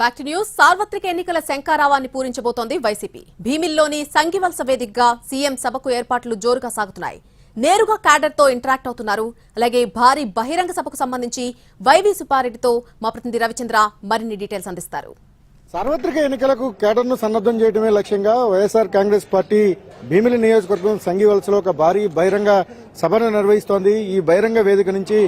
Back to news సార్వత్రిక ఎన్నికల శంకారావాన్ని పూరించబోతోంది YCP. భీమిల్లోని సంఘివలస వేదికగా సీఎం సభకు ఏర్పాట్లు జోరుగా సాగుతున్నాయి. నేరుగా క్యాడర్తో ఇంటరాక్ట్ అవుతున్నారు. అలాగే భారీ బహిరంగ సభకు సంబంధించి వైవి సుపారెడ్డితో మా ప్రతినిధి రవిచంద్ర మరిన్ని డీటెయిల్స్ అందిస్తారు. సార్వత్రిక ఎన్నికలకు కేటర్ను సన్నద్దం చేయడమే లక్ష్యంగా వైఎస్ఆర్ కాంగ్రెస్ పార్టీ భీమిలి నియోజకవర్గం సంఘీవలసలో ఒక భారీ బహిరంగ సభను నిర్వహిస్తోంది. ఈ బహిరంగ వేదిక నుంచి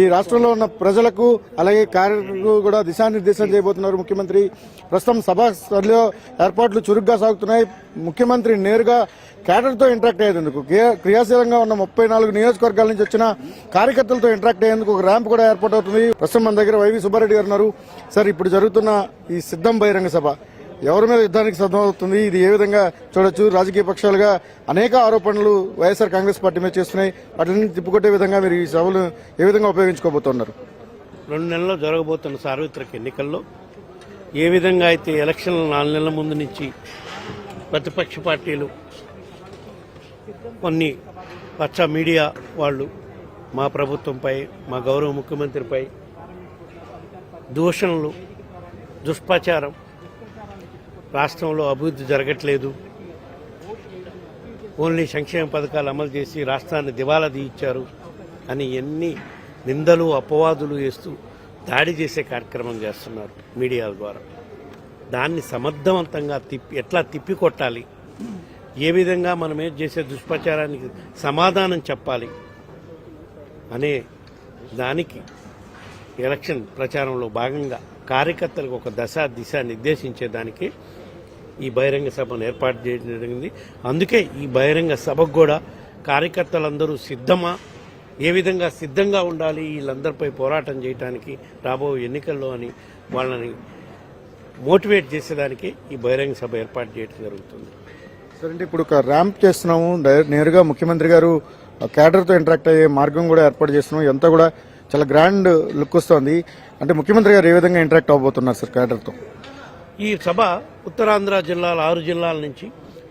ఈ రాష్ట్రంలో ఉన్న ప్రజలకు అలాగే కార్యకర్తలకు కూడా దిశానిర్దేశం చేయబోతున్నారు ముఖ్యమంత్రి. ప్రస్తుతం సభా స్థలిలో ఏర్పాట్లు చురుగ్గా సాగుతున్నాయి. ముఖ్యమంత్రి నేరుగా కేటర్తో ఇంటరాక్ట్ అయ్యేందుకు క్రియాశీలంగా ఉన్న ముప్పై నాలుగు నియోజకవర్గాల నుంచి వచ్చిన కార్యకర్తలతో ఇంటరాక్ట్ అయ్యేందుకు ఒక ర్యాంప్ కూడా ఏర్పాటు అవుతుంది ప్రస్తుతం మన దగ్గర వైవి సుబ్బారెడ్డి గారు ఉన్నారు. సార్ ఇప్పుడు జరుగుతున్న ఈ సిద్ధం బహిరంగ సభ. ఎవరి మీద యుద్ధానికి సిద్ధమవుతుంది ఇది ఏ విధంగా చూడొచ్చు? రాజకీయ పక్షాలుగా అనేక ఆరోపణలు వైఎస్ఆర్ కాంగ్రెస్ పార్టీ మీద చేస్తున్నాయి. వాటిని తిప్పుకొట్టే విధంగా మీరు ఈ సభలు ఏ విధంగా ఉపయోగించుకోబోతున్నారు? రెండు నెలల్లో జరగబోతున్న సార్వత్రిక ఎన్నికల్లో ఏ విధంగా అయితే ఎలక్షన్ల నాలుగు నెలల ముందు నుంచి ప్రతిపక్ష పార్టీలు కొన్ని పచ్చ మీడియా వాళ్ళు మా ప్రభుత్వంపై మా గౌరవ ముఖ్యమంత్రిపై దూషణలు దుష్ప్రచారం. రాష్ట్రంలో అభివృద్ధి జరగట్లేదు. ఓన్లీ సంక్షేమ పథకాలు అమలు చేసి రాష్ట్రాన్ని దివాలా తీయించారు అని ఎన్ని నిందలు అపవాదులు వేస్తూ దాడి చేసే కార్యక్రమం చేస్తున్నారు మీడియాల ద్వారా. దాన్ని సమర్థవంతంగా తిప్పి ఎట్లా తిప్పికొట్టాలి? ఏ విధంగా మనం ఏం చేసే దుష్ప్రచారానికి సమాధానం చెప్పాలి? అనే దానికి ఎలక్షన్ ప్రచారంలో భాగంగా కార్యకర్తలకు ఒక దశ దిశ నిర్దేశించేదానికి ఈ బహిరంగ సభను ఏర్పాటు చేయడం జరిగింది. అందుకే ఈ బహిరంగ సభకు కూడా కార్యకర్తలందరూ సిద్ధమా? ఏ విధంగా సిద్ధంగా ఉండాలి? వీళ్ళందరిపై పోరాటం చేయడానికి రాబోయే ఎన్నికల్లో అని వాళ్ళని మోటివేట్ చేసేదానికి ఈ బహిరంగ సభ ఏర్పాటు చేయడం జరుగుతుంది. సరే అంటే ఇప్పుడు ఒక ర్యాంప్ చేస్తున్నాము. డైరెక్ట్ నేరుగా ముఖ్యమంత్రి గారు కేడర్తో ఇంటరాక్ట్ అయ్యే మార్గం కూడా ఏర్పాటు చేస్తున్నాం ఎంత కూడా చాలా గ్రాండ్ లుక్ వస్తుంది. అంటే ముఖ్యమంత్రి గారు ఏ విధంగా ఇంటరాక్ట్ అవబోతున్నారు సార్ క్యాడర్తో ఈ సభ ఉత్తరాంధ్ర జిల్లాల ఆరు జిల్లాల నుంచి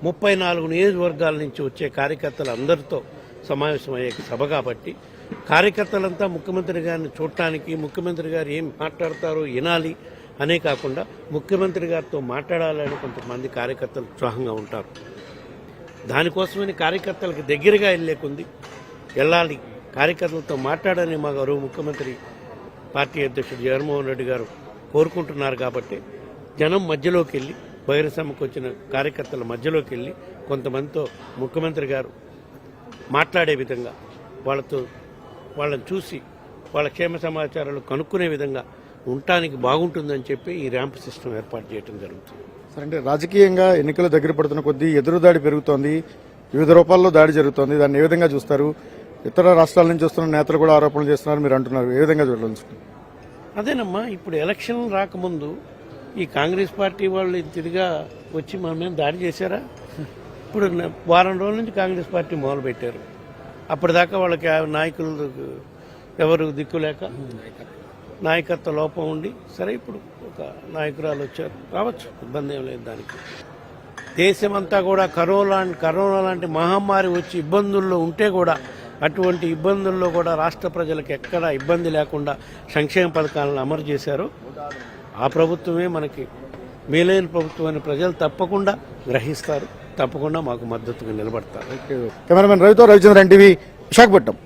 ముప్పై నాలుగు నియోజకవర్గాల నుంచి వచ్చే కార్యకర్తలందరితో సమావేశమయ్యే సభ కాబట్టి కార్యకర్తలంతా ముఖ్యమంత్రి గారిని చూడటానికి ముఖ్యమంత్రి గారు ఏం మాట్లాడతారో వినాలి అనే కాకుండా ముఖ్యమంత్రి గారితో మాట్లాడాలని కొంతమంది కార్యకర్తలు ఉత్సాహంగా ఉంటారు. దానికోసమని కార్యకర్తలకు దగ్గరగా వెళ్ళేకుంది వెళ్ళాలి. కార్యకర్తలతో మాట్లాడని మా గౌరవ ముఖ్యమంత్రి పార్టీ అధ్యక్షుడు జగన్మోహన్ రెడ్డి గారు కోరుకుంటున్నారు కాబట్టి జనం మధ్యలోకి వెళ్ళి బహిరసమ్మకు వచ్చిన కార్యకర్తల మధ్యలోకి వెళ్ళి కొంతమందితో ముఖ్యమంత్రి గారు మాట్లాడే విధంగా వాళ్ళతో వాళ్ళని చూసి వాళ్ళ క్షేమ సమాచారాలు కనుక్కునే విధంగా ఉండటానికి బాగుంటుందని చెప్పి ఈ ర్యాంప్ సిస్టమ్ ఏర్పాటు చేయడం జరుగుతుంది. సరే అంటే రాజకీయంగా ఎన్నికలు దగ్గర పడుతున్న కొద్దీ ఎదురుదాడి పెరుగుతోంది. వివిధ రూపాల్లో దాడి జరుగుతోంది. దాన్ని ఏ విధంగా చూస్తారు? ఇతర రాష్ట్రాల నుంచి వస్తున్న నేతలు కూడా ఆరోపణలు చేస్తున్నారు మీరు అంటున్నారు. ఏ విధంగా చూడాల్సి అదేనమ్మా ఇప్పుడు ఎలక్షన్ రాకముందు ఈ కాంగ్రెస్ పార్టీ వాళ్ళు తిరిగా వచ్చి మన మీద దాడి చేశారా? ఇప్పుడు వారం రోజుల నుంచి కాంగ్రెస్ పార్టీ మొదలుపెట్టారు. అప్పటిదాకా వాళ్ళకి నాయకులు ఎవరు దిక్కు లేక నాయకత్వ లోపం ఉండి సరే ఇప్పుడు ఒక నాయకురాలు వచ్చారు రావచ్చు ఇబ్బంది ఏం లేదు దానికి. దేశమంతా కూడా కరోనా కరోనా లాంటి మహమ్మారి వచ్చి ఇబ్బందుల్లో ఉంటే కూడా అటువంటి ఇబ్బందుల్లో కూడా రాష్ట్ర ప్రజలకు ఎక్కడ ఇబ్బంది లేకుండా సంక్షేమ పథకాలను అమలు చేశారు. ఆ ప్రభుత్వమే మనకి మేలైన ప్రభుత్వం అని ప్రజలు తప్పకుండా గ్రహిస్తారు. తప్పకుండా మాకు మద్దతుగా నిలబడతారు. కెమెరామెన్ రవితో రవిచంద్రన్ టీవీ విశాఖపట్నం.